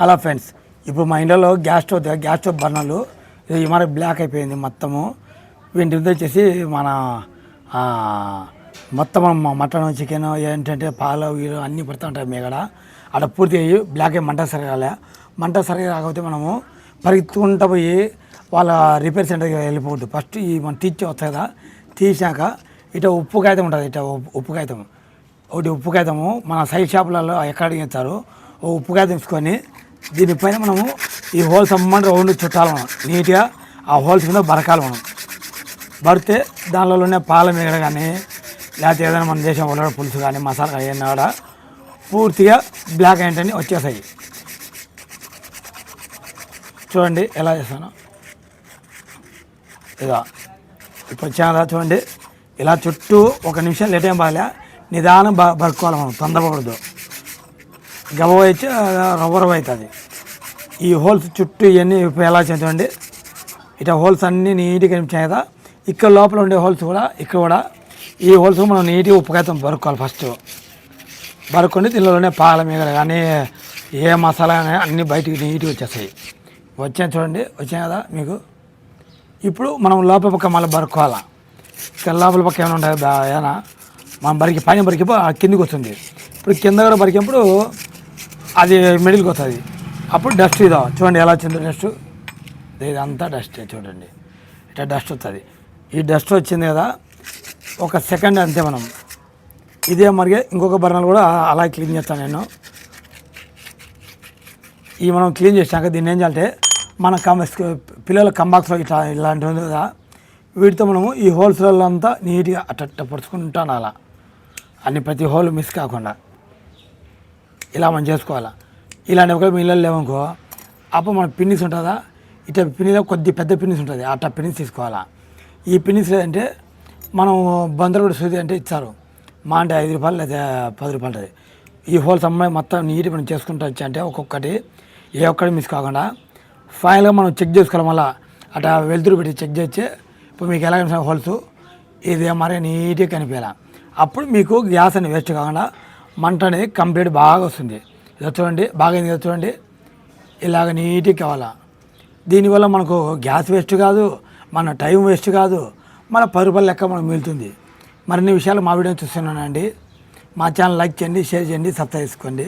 Hello friends ఇప్పుడు మా ఇంట్లో గ్యాస్ స్టవ్ గ్యాస్ స్టవ్ బర్నర్లు ఇది ఈ మరి బ్లాక్ అయిపోయింది మొత్తము. వీటి వచ్చేసి మన మొత్తం మటన్ చికెన్ ఏంటంటే పాలు వీలు అన్నీ పడుతూ ఉంటాయి మేగడ అక్కడ. పూర్తి అయ్యి బ్లాక్ అయ్యి మంట సరిగాలే. మంట సరిగా రాకపోతే మనము పరిగెత్తుకుంటూ పోయి వాళ్ళ రిపేర్ సెంటర్కి వెళ్ళిపోవద్దు. ఫస్ట్ ఈ మనం తీర్చి వస్తాయి కదా తీసాక ఇట ఉప్పు కాగితం ఉంటుంది ఇట ఉప్పు- ఉప్పు కాగితం. ఒకటి ఉప్పు కాగితము మన సైడ్ షాపులలో ఎక్కడ ఇస్తారు ఓ ఉప్పు కాగితం తీసుకొని దీనిపైన మనము ఈ హోల్స్ అమ్మని రౌండ్ చుట్టాలి మనం నీట్గా ఆ హోల్స్ మీద బరకాలి మనం బరితే దానిలోనే పాల మీగడ కానీ లేకపోతే ఏదైనా మన దేశం ఉల్లడ పులుసు కానీ మసాలా కానీ కూడా పూర్తిగా బ్లాక్ ఏంటని వచ్చేసాయి చూడండి ఎలా చేస్తాను. ఇదా ఇప్పుడు వచ్చాను చూడండి ఇలా చుట్టూ ఒక నిమిషం లేట్ ఏం బాగా నిదానం బ బరుకోవాలి మనం తొందరపడదు గబ అయితే రవ్వ అవుతుంది ఈ హోల్స్ చుట్టూ ఇవన్నీ ఎలా చేద్దామండి. ఇట్లా హోల్స్ అన్నీ నీట్గా కనిపించాయి కదా. ఇక్కడ లోపల ఉండే హోల్స్ కూడా ఇక్కడ కూడా. ఈ హోల్స్ మనం నీట్గా ఉప్పుకాయతం బరుక్కోవాలి ఫస్ట్. బరుక్కొని దీనిలోనే పాల మీద కానీ ఏ మసాలా కానీ అన్నీ బయటికి నీట్గా వచ్చేస్తాయి. వచ్చాయి చూడండి వచ్చాయి కదా మీకు. ఇప్పుడు మనం లోపల పక్క మళ్ళీ బరుక్కోవాలా. ఇక్కడ లోపల పక్క ఏమైనా ఉంటాయి బా- ఏమైనా మనం బరికి పైన బరికిపో ఆ కిందికి వస్తుంది. ఇప్పుడు కింద కూడా బరికినప్పుడు అది మిడిల్కి వస్తుంది అప్పుడు డస్ట్ ఇదా చూడండి ఎలా వచ్చిందో డస్ట్. ఇదంతా డస్ట్ చూడండి. ఇట్లా డస్ట్ వస్తుంది ఈ డస్ట్ వచ్చింది కదా ఒక సెకండ్ అంతే మనం. ఇదే మరిగే ఇంకొక బర్నలు కూడా అలా క్లీన్ చేస్తాను నేను. ఈ మనం క్లీన్ చేసాక దీన్ని ఏం చేయాలంటే మన కమ్ పిల్లల కంబాక్స్లో ఇట్లా ఇలాంటివి ఉంది కదా వీటితో మనము ఈ హోల్స్లలో అంతా నీట్గా అట్ట పొడుచుకుంటాను అలా అన్ని ప్రతి హోల్ మిస్ కాకుండా. ఇలా మనం చేసుకోవాలా? ఇలాంటి ఒకవేళ మీ ఇళ్ళలో లేవనుకో అప్పుడు మన పిన్నిస్ ఉంటుందా? ఇట్లా పిన్నిలో కొద్ది పెద్ద పిన్నిస్ ఉంటుంది అట్లా పిన్నిస్ తీసుకోవాలా? ఈ పిన్నిస్ లేదంటే మనం బందరుడు సూది అంటే ఇచ్చారు. మా అంటే ఐదు రూపాయలు లేదా పది రూపాయలు ఉంటుంది. ఈ హోల్స్ అమ్మాయి మొత్తం నీట్గా మనం చేసుకుంటూ వచ్చి అంటే ఒక్కొక్కటి ఏ ఒక్కటి మిస్ కాకుండా ఫైనల్గా మనం చెక్ చేసుకోవాలి మళ్ళీ. అట్లా వెళ్తురు పెట్టి చెక్ చేసి ఇప్పుడు మీకు ఎలా కనిపిస్తున్న హోల్స్? ఇది మరి నీట్గా కనిపించాలి? అప్పుడు మీకు గ్యాస్ అని వేస్ట్ కాకుండా మంట అనేది కంప్లీట్ బాగా వస్తుంది. ఇది చూడండి బాగా అయింది చూడండి. ఇలాగ నీట్గా కావాలా? దీనివల్ల మనకు గ్యాస్ వేస్ట్ కాదు మన టైం వేస్ట్ కాదు మన పది లెక్క మనకు మిగులుతుంది. మరిన్ని విషయాలు మా వీడియో చూస్తున్నానండి. మా ఛానల్ లైక్ చేయండి షేర్ చేయండి సబ్స్క్రైబ్ చేసుకోండి.